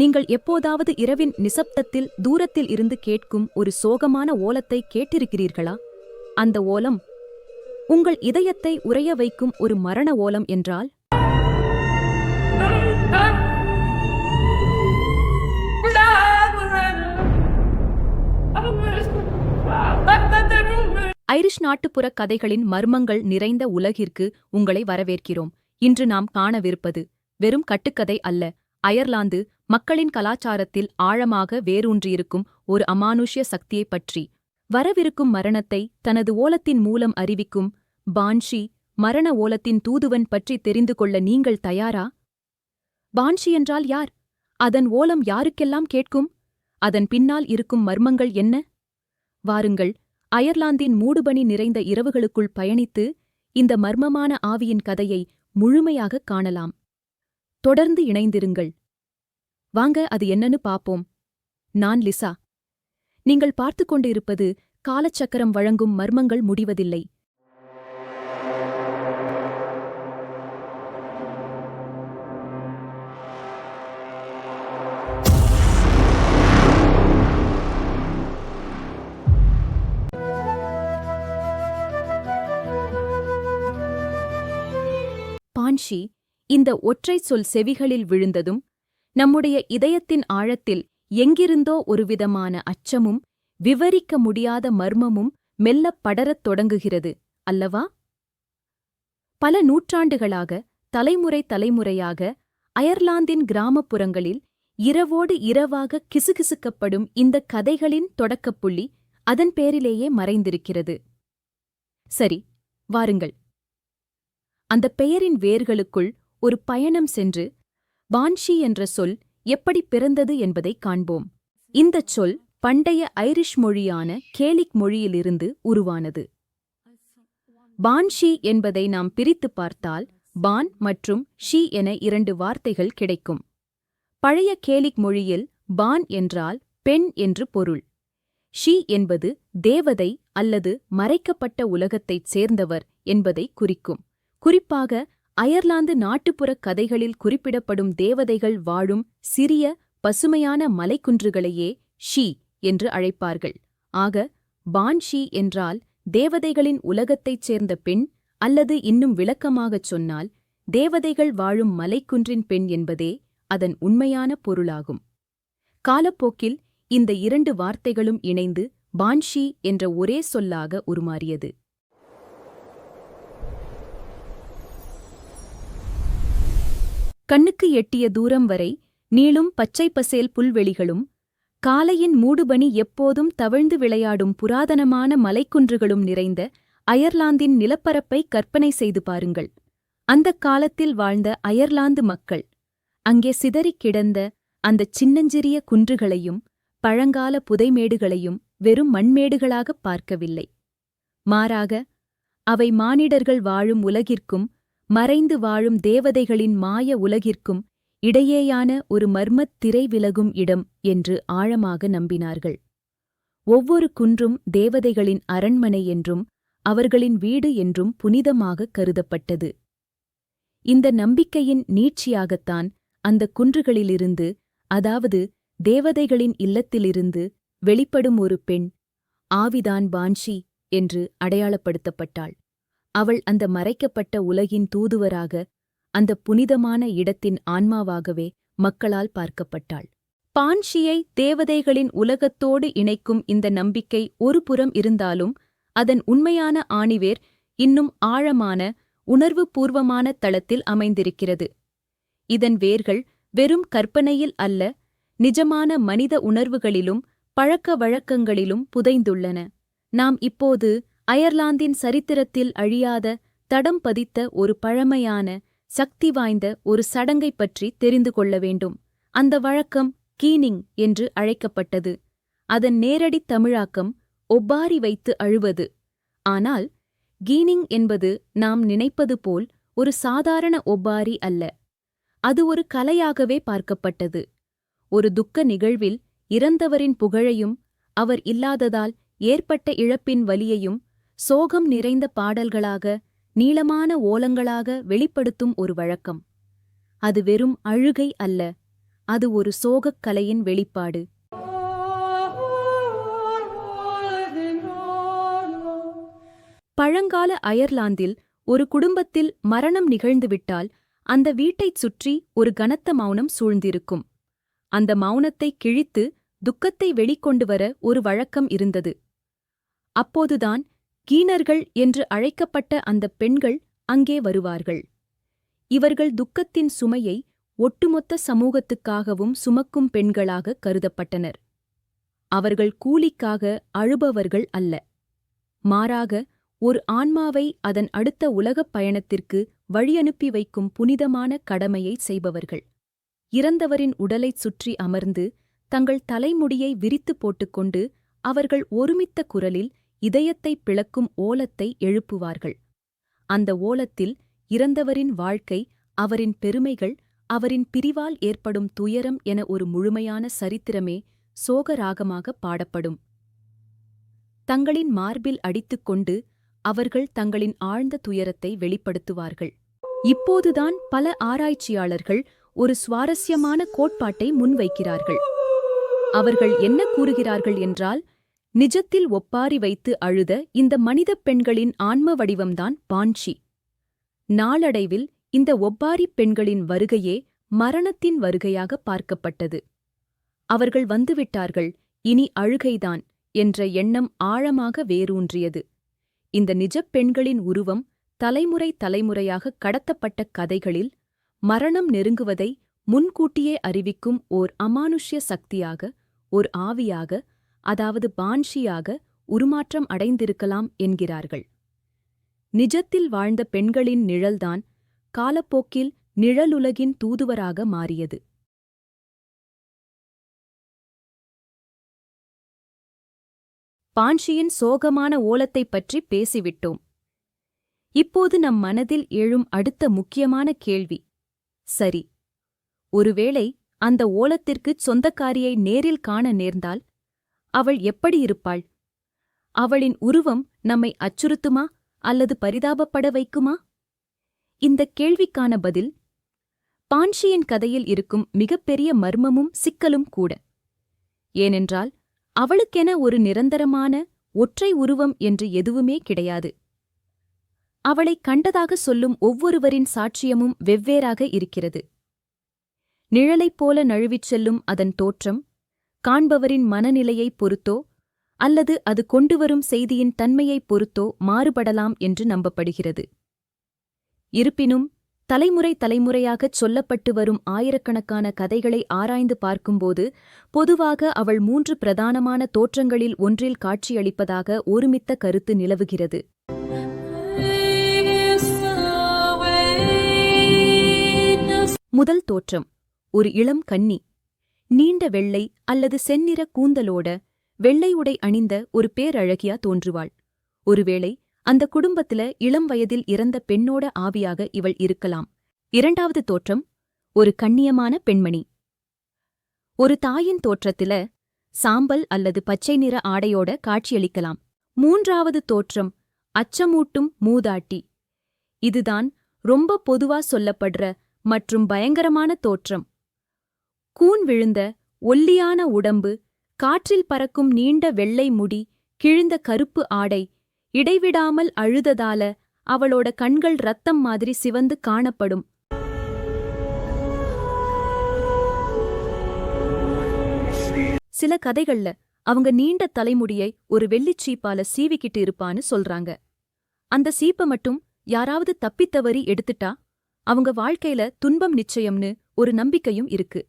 நீங்கள் எப்போதாவது இரவின் நிசப்தத்தில் தூரத்தில் இருந்து கேட்கும் ஒரு சோகமான ஓலத்தை கேட்டிருக்கிறீர்களா? அந்த ஓலம் உங்கள் இதயத்தை உறைய வைக்கும் ஒரு மரண ஓலம் என்றால்? ஐரிஷ் நாட்டுப்புற கதைகளின் மர்மங்கள் நிறைந்த உலகிற்கு உங்களை வரவேற்கிறோம். இன்று நாம் காணவிருப்பது வெறும் கட்டுக்கதை அல்ல அயர்லாந்து மக்களின் கலாச்சாரத்தில் ஆழமாக வேரூன்றியிருக்கும் ஒரு அமானுஷ்ய சக்தியைப் பற்றி. வரவிருக்கும் மரணத்தை தனது ஓலத்தின் மூலம் அறிவிக்கும் பான்ஷி மரண ஓலத்தின் தூதுவன் பற்றி தெரிந்து கொள்ள நீங்கள் தயாரா? பான்ஷி என்றால் யார்? அதன் ஓலம் யாருக்கெல்லாம் கேட்கும்? அதன் பின்னால் இருக்கும் மர்மங்கள் என்ன? வாருங்கள் அயர்லாந்தின் மூடுபனி நிறைந்த இரவுகளுக்குள் பயணித்து இந்த மர்மமான ஆவியின் கதையை முழுமையாகக் காணலாம். தொடர்ந்து இணைந்திருங்கள். வாங்க அது என்னன்னு பாப்போம். நான் லிசா. நீங்கள் பார்த்துக் கொண்டிருப்பது காலச்சக்கரம் வழங்கும் மர்மங்கள் முடிவதில்லை. பான்ஷி இந்த ஒற்றைச் சொல் செவிகளில் விழுந்ததும் நம்முடைய இதயத்தின் ஆழத்தில் எங்கிருந்தோ ஒருவிதமான அச்சமும் விவரிக்க முடியாத மர்மமும் மெல்லப் படரத் தொடங்குகிறது அல்லவா? பல நூற்றாண்டுகளாக தலைமுறை தலைமுறையாக அயர்லாந்தின் கிராமப்புறங்களில் இரவோடு இரவாக கிசுகிசுக்கப்படும் இந்த கதைகளின் தொடக்கப்புள்ளி அதன் பேரிலேயே மறைந்திருக்கிறது. சரி வாருங்கள். அந்த பெயரின் வேர்களுக்குள் ஒரு பயணம் சென்று பான்ஷி என்ற சொல் எப்படி பிறந்தது என்பதைக் காண்போம். இந்தச் சொல் பண்டைய ஐரிஷ் மொழியான கேலிக் மொழியிலிருந்து உருவானது. பான்ஷி என்பதை நாம் பிரித்து பார்த்தால் பான் மற்றும் ஷி என இரண்டு வார்த்தைகள் கிடைக்கும். பழைய கேலிக் மொழியில் பான் என்றால் பெண் என்று பொருள். ஷி என்பது தேவதை அல்லது மறைக்கப்பட்ட உலகத்தைச் சேர்ந்தவர் என்பதை குறிக்கும். குறிப்பாக அயர்லாந்து நாட்டுப்புறக் கதைகளில் குறிப்பிடப்படும் தேவதைகள் வாழும் சிறிய பசுமையான மலைக்குன்றுகளையே ஷி என்று அழைப்பார்கள். ஆக பான்ஷி என்றால் தேவதைகளின் உலகத்தைச் சேர்ந்த பெண் அல்லது இன்னும் விளக்கமாகச் சொன்னால் தேவதைகள் வாழும் மலைக்குன்றின் பெண் என்பதே அதன் உண்மையான பொருளாகும். காலப்போக்கில் இந்த இரண்டு வார்த்தைகளும் இணைந்து பான்ஷி என்ற ஒரே சொல்லாக உருமாறியது. கண்ணுக்கு எட்டிய தூரம் வரை நீளும் பச்சைப்பசேல் புல்வெளிகளும் காலையின் மூடுபனி எப்போதும் தவழ்ந்து விளையாடும் புராதனமான மலைக்குன்றுகளும் நிறைந்த அயர்லாந்தின் நிலப்பரப்பை கற்பனை செய்து பாருங்கள். அந்தக் காலத்தில் வாழ்ந்த அயர்லாந்து மக்கள் அங்கே சிதறிக் கிடந்த அந்தச் சின்னஞ்சிறிய குன்றுகளையும் பழங்கால புதைமேடுகளையும் வெறும் மண்மேடுகளாகப் பார்க்கவில்லை. மாறாக அவை மானிடர்கள் வாழும் உலகிற்கும் மறைந்து வாழும் தேவதைகளின் மாய உலகிற்கும் இடையேயான ஒரு மர்மத் திரை விலகும் இடம் என்று ஆழமாக நம்பினார்கள். ஒவ்வொரு குன்றும் தேவதைகளின் அரண்மனை என்றும் அவர்களின் வீடு என்றும் புனிதமாகக் கருதப்பட்டது. இந்த நம்பிக்கையின் நீட்சியாகத்தான் அந்த குன்றுகளிலிருந்து அதாவது தேவதைகளின் இல்லத்திலிருந்து வெளிப்படும் ஒரு பெண் ஆவிதான் பான்ஷி என்று அடையாளப்படுத்தப்பட்டாள். அவள் அந்த மறைக்கப்பட்ட உலகின் தூதுவராக அந்த புனிதமான இடத்தின் ஆன்மாவாகவே மக்களால் பார்க்கப்பட்டாள். பான்ஷியை தேவதைகளின் உலகத்தோடு இணைக்கும் இந்த நம்பிக்கை ஒருபுறம் இருந்தாலும் அதன் உண்மையான ஆணிவேர் இன்னும் ஆழமான உணர்வுபூர்வமான தளத்தில் அமைந்திருக்கிறது. இதன் வேர்கள் வெறும் கற்பனையில் அல்ல நிஜமான மனித உணர்வுகளிலும் பழக்க வழக்கங்களிலும் புதைந்துள்ளன. நாம் இப்போது அயர்லாந்தின் சரித்திரத்தில் அழியாத தடம் பதித்த ஒரு பழமையான சக்தி வாய்ந்த ஒரு சடங்கைப் பற்றி தெரிந்து கொள்ள வேண்டும். அந்த வழக்கம் கீனிங் என்று அழைக்கப்பட்டது. அதன் நேரடித் தமிழாக்கம் ஒப்பாரி வைத்து அழுவது. ஆனால் கீனிங் என்பது நாம் நினைப்பது போல் ஒரு சாதாரண ஒப்பாரி அல்ல. அது ஒரு கலையாகவே பார்க்கப்பட்டது. ஒரு துக்க நிகழ்வில் இறந்தவரின் புகழையும் அவர் இல்லாததால் ஏற்பட்ட இழப்பின் வலியையும் சோகம் நிறைந்த பாடல்களாக நீளமான ஓலங்களாக வெளிப்படுத்தும் ஒரு வழக்கம். அது வெறும் அழுகை அல்ல அது ஒரு சோகக் கலையின் வெளிப்பாடு. பழங்கால அயர்லாந்தில் ஒரு குடும்பத்தில் மரணம் நிகழ்ந்துவிட்டால் அந்த வீட்டைச் சுற்றி ஒரு கனத்த மௌனம் சூழ்ந்திருக்கும். அந்த மௌனத்தை கிழித்து துக்கத்தை வெளிக்கொண்டு வர ஒரு வழக்கம் இருந்தது. அப்போதுதான் கீனர்கள் என்று அழைக்கப்பட்ட அந்தப் பெண்கள் அங்கே வருவார்கள். இவர்கள் துக்கத்தின் சுமையை ஒட்டுமொத்த சமூகத்துக்காகவும் சுமக்கும் பெண்களாக கருதப்பட்டனர். அவர்கள் கூலிக்காக அழுபவர்கள் அல்ல. மாறாக ஒரு ஆன்மாவை அதன் அடுத்த உலகப் பயணத்திற்கு வழியனுப்பி வைக்கும் புனிதமான கடமையை செய்பவர்கள். இறந்தவரின் உடலைச் சுற்றி அமர்ந்து தங்கள் தலைமுடியை விரித்துப் போட்டுக்கொண்டு அவர்கள் ஒருமித்த குரலில் இதயத்தை பிளக்கும் ஓலத்தை எழுப்புவார்கள். அந்த ஓலத்தில் இறந்தவரின் வாழ்க்கை அவரின் பெருமைகள் அவரின் பிரிவால் ஏற்படும் துயரம் என ஒரு முழுமையான சரித்திரமே சோகராகமாக பாடப்படும். தங்களின் மார்பில் அடித்துக்கொண்டு அவர்கள் தங்களின் ஆழ்ந்த துயரத்தை வெளிப்படுத்துவார்கள். இப்போதுதான் பல ஆராய்ச்சியாளர்கள் ஒரு சுவாரஸ்யமான கோட்பாட்டை முன்வைக்கிறார்கள். அவர்கள் என்ன கூறுகிறார்கள் என்றால் நிஜத்தில் ஒப்பாரி வைத்து அழுத இந்த மனிதப் பெண்களின் ஆன்ம வடிவம்தான் பாஞ்சி நாளடைவில் இந்த ஒப்பாரிப் பெண்களின் வருகையே மரணத்தின் வருகையாக பார்க்கப்பட்டது. அவர்கள் வந்துவிட்டார்கள் இனி அழுகைதான் என்ற எண்ணம் ஆழமாக வேரூன்றியது. இந்த நிஜப் பெண்களின் உருவம் தலைமுறை தலைமுறையாக கடத்தப்பட்ட கதைகளில் மரணம் நெருங்குவதை முன்கூட்டியே அறிவிக்கும் ஓர் அமானுஷ்ய சக்தியாக ஓர் ஆவியாக அதாவது பான்ஷியாக உருமாற்றம் அடைந்திருக்கலாம் என்கிறார்கள். நிஜத்தில் வாழ்ந்த பெண்களின் நிழல்தான் காலப்போக்கில் நிழலுலகின் தூதுவராக மாறியது. பான்ஷியின் சோகமான ஓலத்தைப் பற்றி பேசிவிட்டோம். இப்போது நம் மனதில் எழும் அடுத்த முக்கியமான கேள்வி. சரி ஒருவேளை அந்த ஓலத்திற்குச் சொந்தக்காரியை நேரில் காண நேர்ந்தால் அவள் எப்படி இருப்பாள்? அவளின் உருவம் நம்மை அச்சுறுத்துமா அல்லது பரிதாபப்பட வைக்குமா? இந்தக் கேள்விக்கான பதில் பான்ஷியின் கதையில் இருக்கும் மிகப்பெரிய மர்மமும் சிக்கலும் கூட. ஏனென்றால் அவளுக்கென ஒரு நிரந்தரமான ஒற்றை உருவம் என்று எதுவுமே கிடையாது. அவளைக் கண்டதாக சொல்லும் ஒவ்வொருவரின் சாட்சியமும் வெவ்வேறாக இருக்கிறது. நிழலைப் போல நழுவிச் செல்லும் அதன் தோற்றம் காண்பவரின் மனநிலையைப் பொறுத்தோ அல்லது அது கொண்டுவரும் செய்தியின் தன்மையைப் பொறுத்தோ மாறுபடலாம் என்று நம்பப்படுகிறது. இருப்பினும் தலைமுறை தலைமுறையாகச் சொல்லப்பட்டு வரும் ஆயிரக்கணக்கான கதைகளை ஆராய்ந்து பார்க்கும்போது பொதுவாக அவள் மூன்று பிரதானமான தோற்றங்களில் ஒன்றில் காட்சியளிப்பதாக ஒருமித்த கருத்து நிலவுகிறது. முதல் தோற்றம் ஒரு இளம் கன்னி. நீண்ட வெள்ளை அல்லது செந்நிற கூந்தலோட வெள்ளை உடை அணிந்த ஒரு பேரழகியா தோன்றுவாள். ஒருவேளை அந்த குடும்பத்தில இளம் வயதில் இறந்த பெண்ணோட ஆவியாக இவள் இருக்கலாம். இரண்டாவது தோற்றம் ஒரு கண்ணியமான பெண்மணி. ஒரு தாயின் தோற்றத்தில சாம்பல் அல்லது பச்சை நிற ஆடையோட காட்சியளிக்கலாம். மூன்றாவது தோற்றம் அச்சமூட்டும் மூதாட்டி. இதுதான் ரொம்ப பொதுவா சொல்லப்படுற மற்றும் பயங்கரமான தோற்றம். கூன் விழுந்த ஒல்லியான உடம்பு காற்றில் பறக்கும் நீண்ட வெள்ளை முடி கிழிந்த கருப்பு ஆடை இடைவிடாமல் அழுததால அவளோட கண்கள் ரத்தம் மாதிரி சிவந்து காணப்படும். சில கதைகள்ல அவங்க நீண்ட தலைமுடியை ஒரு வெள்ளிச் சீப்பால சீவிக்கிட்டு இருப்பான்னு சொல்றாங்க. அந்த சீப்ப மட்டும் யாராவது தப்பித்தவறி எடுத்துட்டா அவங்க வாழ்க்கையில துன்பம் நிச்சயம்னு ஒரு நம்பிக்கையும் இருக்கு.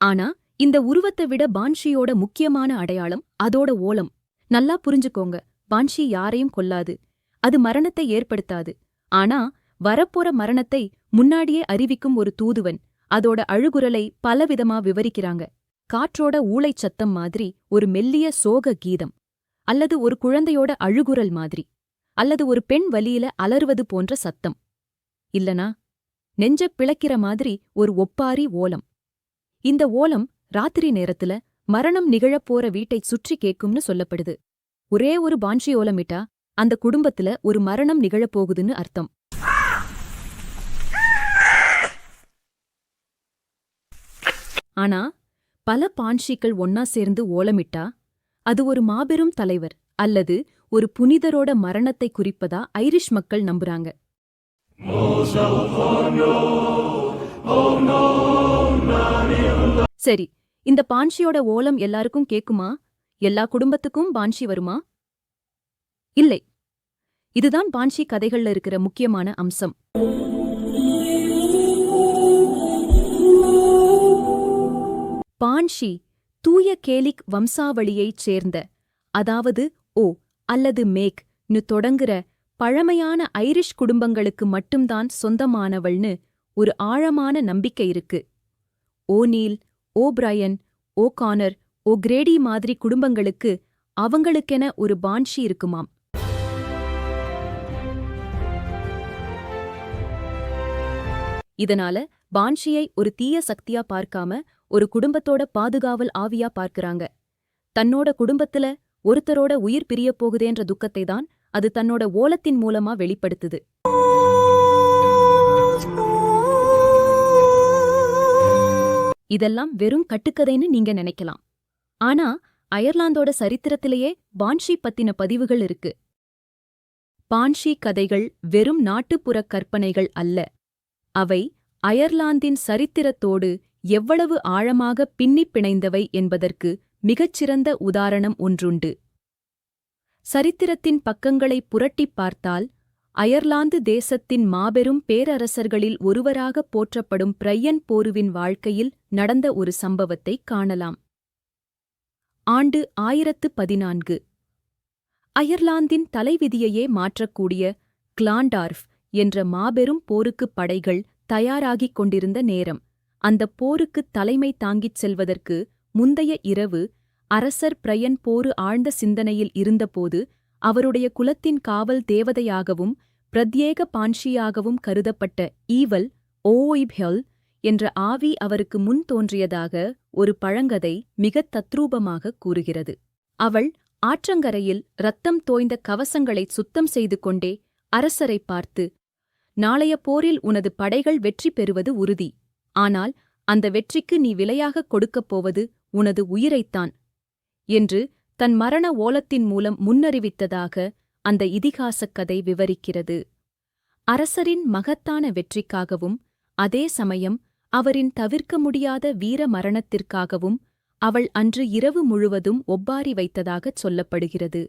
ஆனா இந்த உருவத்தை விட பான்ஷியோட முக்கியமான அடையாளம் அதோட ஓலம். நல்லா புரிஞ்சுக்கோங்க பான்ஷி யாரையும் கொல்லாது. அது மரணத்தை ஏற்படுத்தாது. ஆனா வரப்போற மரணத்தை முன்னாடியே அறிவிக்கும் ஒரு தூதுவன் அதோட அழுகுரலை பலவிதமா விவரிக்கிறாங்க. காற்றோட ஊளைச் சத்தம் மாதிரி ஒரு மெல்லிய சோக கீதம் அல்லது ஒரு குழந்தையோட அழுகுரல் மாதிரி அல்லது ஒரு பெண் வலியில அலறுவது போன்ற சத்தம். இல்லனா நெஞ்ச பிளக்கிற மாதிரி ஒரு ஒப்பாரி ஓலம். இந்த ஓலம் ராத்திரி நேரத்துல மரணம் நிகழப்போற வீட்டை சுற்றி கேட்கும்னு சொல்லப்படுது. ஒரே ஒரு பான்ஷி ஓலமிட்டா அந்த குடும்பத்துல ஒரு மரணம் நிகழப் போகுதுன்னு அர்த்தம். ஆனா பல பான்ஷிக்கள் ஒன்னா சேர்ந்து ஓலமிட்டா அது ஒரு மாபெரும் தலைவர் அல்லது ஒரு புனிதரோட மரணத்தை குறிப்பதா ஐரிஷ் மக்கள் நம்புறாங்க. Oh no, not சரி இந்த பான்ஷியோட ஓலம் எல்லாருக்கும் கேக்குமா? எல்லா குடும்பத்துக்கும் பான்ஷி வருமா? இல்லை. இதுதான் பான்ஷி கதைகள்ல இருக்கிற முக்கியமான அம்சம். பான்ஷி தூய கேலிக் வம்சாவளியைச் சேர்ந்த அதாவது ஓ அல்லது மேக் நு தொடங்குற பழமையான ஐரிஷ் குடும்பங்களுக்கு மட்டும்தான் சொந்தமானவள்னு ஒரு ஆழமான நம்பிக்கை இருக்கு. Oh O'Brien O'Connor O'Grady மாதிரி குடும்பங்களுக்கு அவங்களுக்கென ஒரு பான்ஷி இருக்குமாம். இதனால பான்ஷியை ஒரு தீய சக்தியா பார்க்காம ஒரு குடும்பத்தோட பாதுகாவல் ஆவியா பார்க்கறாங்க. தன்னோட குடும்பத்துல ஒருத்தரோட உயிர் பிரியப் போகுதேன்ற துக்கத்தை தான் அது தன்னோட ஓலத்தின் மூலமா வெளிப்படுத்துது. Oh, oh, இதெல்லாம் வெறும் கட்டுக்கதைன்னு நீங்க நினைக்கலாம். ஆனா அயர்லாந்தோட சரித்திரத்திலேயே பான்ஷி பத்தின பதிவுகள் இருக்கு. பான்ஷி கதைகள் வெறும் நாட்டுப்புறக் கற்பனைகள் அல்ல. அவை அயர்லாந்தின் சரித்திரத்தோடு எவ்வளவு ஆழமாக பின்னிப் பிணைந்தவை என்பதற்கு மிகச்சிறந்த உதாரணம் ஒன்றுண்டு. சரித்திரத்தின் பக்கங்களை புரட்டிப் பார்த்தால் அயர்லாந்து தேசத்தின் மாபெரும் பேரரசர்களில் ஒருவராகப் போற்றப்படும் பிரையன் போருவின் வாழ்க்கையில் நடந்த ஒரு சம்பவத்தைக் காணலாம். ஆண்டு ஆயிரத்து பதினான்கு. அயர்லாந்தின் தலைவிதியையே மாற்றக்கூடிய கிளாண்டார்ஃப் என்ற மாபெரும் போருக்குப் படைகள் தயாராகிக் கொண்டிருந்த நேரம். அந்தப் போருக்குத் தலைமை தாங்கிச் செல்வதற்கு முந்தைய இரவு அரசர் பிரையன் போரு ஆழ்ந்த சிந்தனையில் இருந்தபோது அவருடைய குலத்தின் காவல் தேவதையாகவும் பிரத்யேக பான்ஷியாகவும் கருதப்பட்ட ஈவல் ஓய்ப்ஹெல் என்ற ஆவி அவருக்கு முன் தோன்றியதாக ஒரு பழங்கதை மிகத் தத்ரூபமாகக் கூறுகிறது. அவள் ஆற்றங்கரையில் ரத்தம் தோய்ந்த கவசங்களைச் சுத்தம் செய்து கொண்டே அரசரைப் பார்த்து நாளைய போரில் உனது படைகள் வெற்றி பெறுவது உறுதி. ஆனால் அந்த வெற்றிக்கு நீ விலையாகக் கொடுக்கப் போவது உனது உயிரைத்தான் என்று தன் மரண ஓலத்தின் மூலம் முன்னறிவித்ததாக அந்த இதிகாசக் கதை விவரிக்கிறது. அரசரின் மகத்தான வெற்றிக்காகவும் அதே சமயம் அவரின் தவிர்க்க முடியாத வீர மரணத்திற்காகவும் அவள் அன்று இரவு முழுவதும் ஒப்பாரி வைத்ததாகச் சொல்லப்படுகிறது.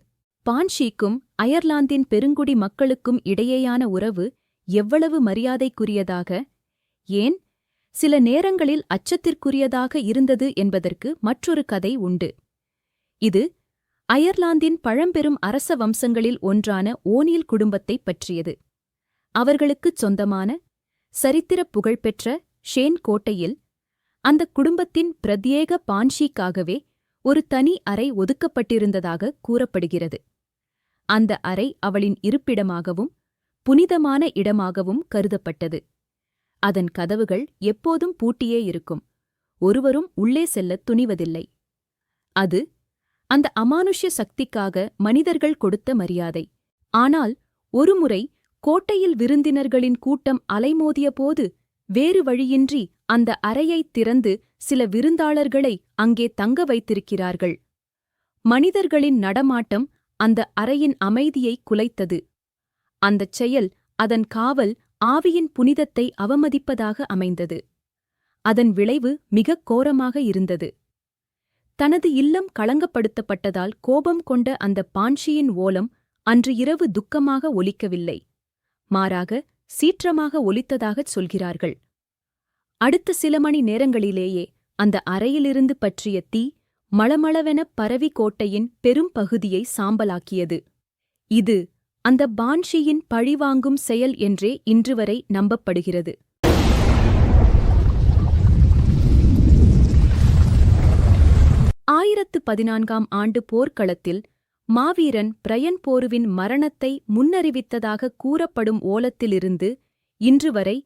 பான்ஷீக்கும் அயர்லாந்தின் பெருங்குடி மக்களுக்கும் இடையேயான உறவு எவ்வளவு மரியாதைக்குரியதாக ஏன் சில நேரங்களில் அச்சத்திற்குரியதாக இருந்தது என்பதற்கு மற்றொரு கதை உண்டு. இது அயர்லாந்தின் பழம்பெரும் அரச வம்சங்களில் ஒன்றான ஓனியல் குடும்பத்தைப் பற்றியது. அவர்களுக்குச் சொந்தமான சரித்திரப் புகழ்பெற்ற ஷேன் கோட்டையில் அந்தக் குடும்பத்தின் பிரத்யேக பான்ஷிக்காகவே ஒரு தனி அறை ஒதுக்கப்பட்டிருந்ததாக கூறப்படுகிறது. அந்த அறை அவளின் இருப்பிடமாகவும் புனிதமான இடமாகவும் கருதப்பட்டது. அதன் கதவுகள் எப்போதும் பூட்டியே இருக்கும். ஒருவரும் உள்ளே செல்லத் துணிவதில்லை. அது அந்த அமானுஷ்ய சக்திக்காக மனிதர்கள் கொடுத்த மரியாதை. ஆனால் ஒருமுறை கோட்டையில் விருந்தினர்களின் கூட்டம் அலைமோதியபோது வேறு வழியின்றி அந்த அறையைத் திறந்து சில விருந்தாளர்களை அங்கே தங்க வைத்திருக்கிறார்கள். மனிதர்களின் நடமாட்டம் அந்த அறையின் அமைதியை குலைத்தது. அந்தச் செயல் அதன் காவல் ஆவியின் புனிதத்தை அவமதிப்பதாக அமைந்தது. அதன் விளைவு மிகக் கோரமாக இருந்தது. தனது இல்லம் களங்கப்படுத்தப்பட்டதால் கோபம் கொண்ட அந்த பான்ஷியின் ஓலம் அன்று இரவு துக்கமாக ஒலிக்கவில்லை. மாறாக சீற்றமாக ஒலித்ததாகச் சொல்கிறார்கள். அடுத்த சில மணி நேரங்களிலேயே அந்த அறையிலிருந்து பற்றிய தீ மளமளவெனப் பரவி கோட்டையின் பெரும் பகுதியை சாம்பலாக்கியது. இது அந்த பான்ஷியின் பழிவாங்கும் செயல் என்றே இன்றுவரை நம்பப்படுகிறது. ஆயிரத்து பதினான்காம் ஆண்டு போர்க்களத்தில் மாவீரன் பிரயன் போருவின் மரணத்தை முன்னறிவித்ததாக கூறப்படும் ஓலத்திலிருந்து இன்று வரை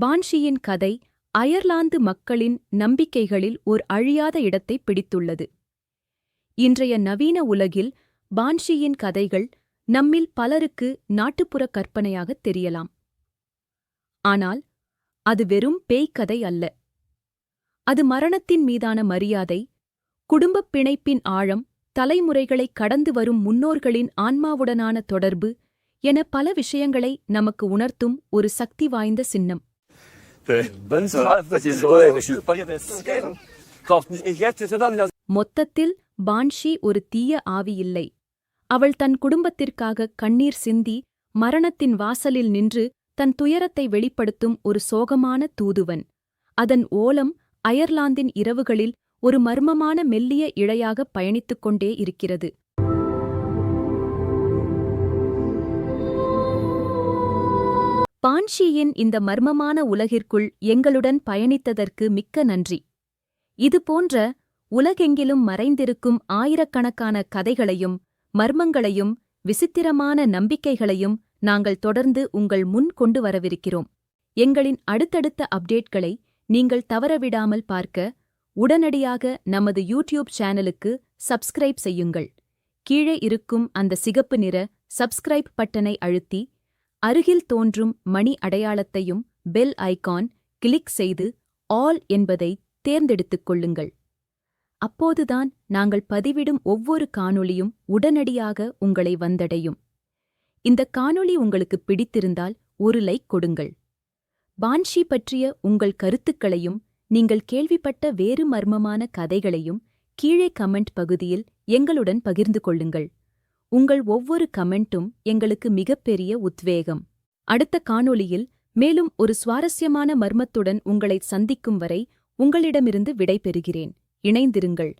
பான்ஷியின் கதை அயர்லாந்து மக்களின் நம்பிக்கைகளில் ஓர் அழியாத இடத்தை பிடித்துள்ளது. இன்றைய நவீன உலகில் பான்ஷியின் கதைகள் நம்மில் பலருக்கு நாட்டுப்புற கற்பனையாகத் தெரியலாம். ஆனால் அது வெறும் பேய்க்கதை அல்ல. அது மரணத்தின் மீதான மரியாதை குடும்பப் பிணைப்பின் ஆழம் தலைமுறைகளை கடந்து வரும் முன்னோர்களின் ஆன்மாவுடனான தொடர்பு என பல விஷயங்களை நமக்கு உணர்த்தும் ஒரு சக்தி வாய்ந்த சின்னம். மொத்தத்தில் பான்ஷி ஒரு தீய ஆவி இல்லை. அவள் தன் குடும்பத்திற்காக கண்ணீர் சிந்தி மரணத்தின் வாசலில் நின்று தன் துயரத்தை வெளிப்படுத்தும் ஒரு சோகமான தூதுவன். அதன் ஓலம் அயர்லாந்தின் இரவுகளில் ஒரு மர்மமான மெல்லிய இழையாக பயணித்துக் கொண்டே இருக்கிறது. பான்ஷியின் இந்த மர்மமான உலகிற்குள் எங்களுடன் பயணித்ததற்கு மிக்க நன்றி. இதுபோன்ற உலகெங்கிலும் மறைந்திருக்கும் ஆயிரக்கணக்கான கதைகளையும் மர்மங்களையும் விசித்திரமான நம்பிக்கைகளையும் நாங்கள் தொடர்ந்து உங்கள் முன் கொண்டு வரவிருக்கிறோம். எங்களின் அடுத்தடுத்த அப்டேட்களை நீங்கள் தவறவிடாமல் பார்க்க உடனடியாக நமது யூடியூப் சேனலுக்கு சப்ஸ்கிரைப் செய்யுங்கள். கீழே இருக்கும் அந்த சிகப்பு நிற சப்ஸ்கிரைப் பட்டனை அழுத்தி அருகில் தோன்றும் மணி அடையாளத்தையும் பெல் ஐகான் கிளிக் செய்து ஆல் என்பதை தேர்ந்தெடுத்துக் கொள்ளுங்கள். அப்போதுதான் நாங்கள் பதிவிடும் ஒவ்வொரு காணொளியும் உடனடியாக உங்களை வந்தடையும். இந்த காணொளி உங்களுக்கு பிடித்திருந்தால் ஒரு லைக் கொடுங்கள். பான்ஷி பற்றிய உங்கள் கருத்துக்களையும் நீங்கள் கேள்விப்பட்ட வேறு மர்மமான கதைகளையும் கீழே கமெண்ட் பகுதியில் எங்களுடன் பகிர்ந்து கொள்ளுங்கள். உங்கள் ஒவ்வொரு கமெண்ட்டும் எங்களுக்கு மிகப்பெரிய உத்வேகம். அடுத்த காணொளியில் மேலும் ஒரு சுவாரஸ்யமான மர்மத்துடன் உங்களை சந்திக்கும் வரை உங்களிடமிருந்து விடைபெறுகிறேன். இணைந்திருங்கள்.